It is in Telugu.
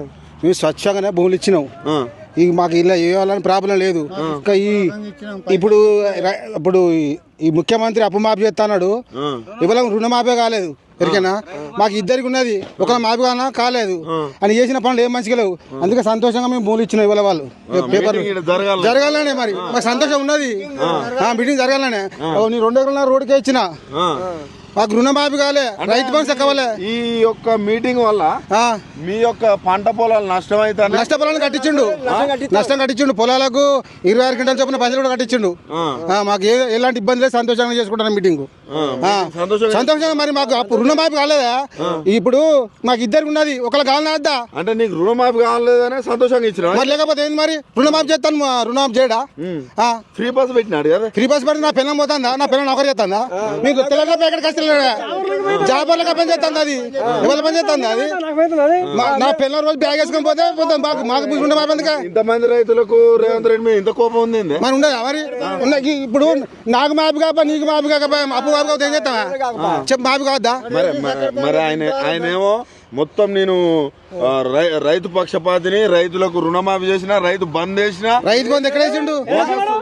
మేము స్వచ్ఛంగానే భూములు ఇచ్చినాం ఈ మాకు ఇలా ఇవ్వాలని ప్రాబ్లం లేదు. ఇంకా ఈ ఇప్పుడు ఇప్పుడు ఈ- ముఖ్యమంత్రి అప్పమాఫీ చేస్తున్నాడు. ఆ. ఇవాళ రుణమాఫీ కాలేదు. ఎరికైనా మాకు ఇద్దరికి ఉన్నది. ఒకళ్ళ మాఫీ కానా? కాలేదు. అని చేసిన పనులు ఏం మంచిగా లేవు. అందుకే సంతోషంగా మేము భూములు ఇచ్చినాం ఇవాళ వాళ్ళు. పేపర్ జరగాలనే. మరి. మాకు సంతోషం ఉన్నది. ఆ. మీటింగ్ జరగాలనే. నీ రెండు ఎకరాల రోడ్డుకే ఇచ్చిన. మాకు రుణమాఫీ కాలే. రైతు బంధు కావాలి. ఈ యొక్క మీటింగ్ వల్ల మీ యొక్క పంట పొలాలు నష్టమైతే నష్టపొలాలను కట్టించిండు. నష్టం కట్టించిండు. పొలాలకు ఇరవై ఆరు గంటల చొప్పున పైసలు కూడా కట్టించిండు. మాకు ఎలాంటి ఇబ్బంది లేదు సంతోషంగా చేసుకుంటాను మీటింగ్. సంతోషంగా మరి మాకు రుణమాఫీ కాలేదా? ఇప్పుడు మాకు ఇద్దరికి ఉన్నది ఒకళ్ళ కావాలన్నా వద్దా అంటే నీకు రుణమాఫీ కావాలేదనే సంతోషంగా ఇచ్చిన మరి లేకపోతే ఏంది మరి? రుణమాఫీ చేస్తాను రుణమాఫీ చేయడా? ఫ్రీ బస్ పెట్టినాడు కదా? ఫ్రీ బస్ పెడితే నా పిల్లం పోతుందా? నా పిల్లలు నౌకరు చేస్తుందా? మీకు తెలంగాణ ప్యాకెట్ కష్టం జాబర్లుగా పని చేస్తుంది అది. ఎవరు పని చేస్తుంది అది? మా- నా పిల్లల రోజు బ్యాగ్ వేసుకొని పోతే పోతాం మాకు మాకు రుణమాఫీ ఎందుకు? ఇంతమంది రైతులకు రేవంత్ రెడ్డి ఇంత కోపం ఉంది? మరి ఉండదా మరి? ఉన్నది ఇప్పుడు నాకు మాపి కాపా నీకు మాపి కాకపో అప్పు మాపి కాకపోతే ఏం చేస్తావా? చెప్పు మాపి కావద్దా? మరి ఆయన ఆయన ఏమో మొత్తం నేను రైతు పక్షపాతిని రైతులకు రుణమాఫీ చేసిన రైతు బంద్ చేసిన రైతు బంధు ఎక్కడ వేసిండు?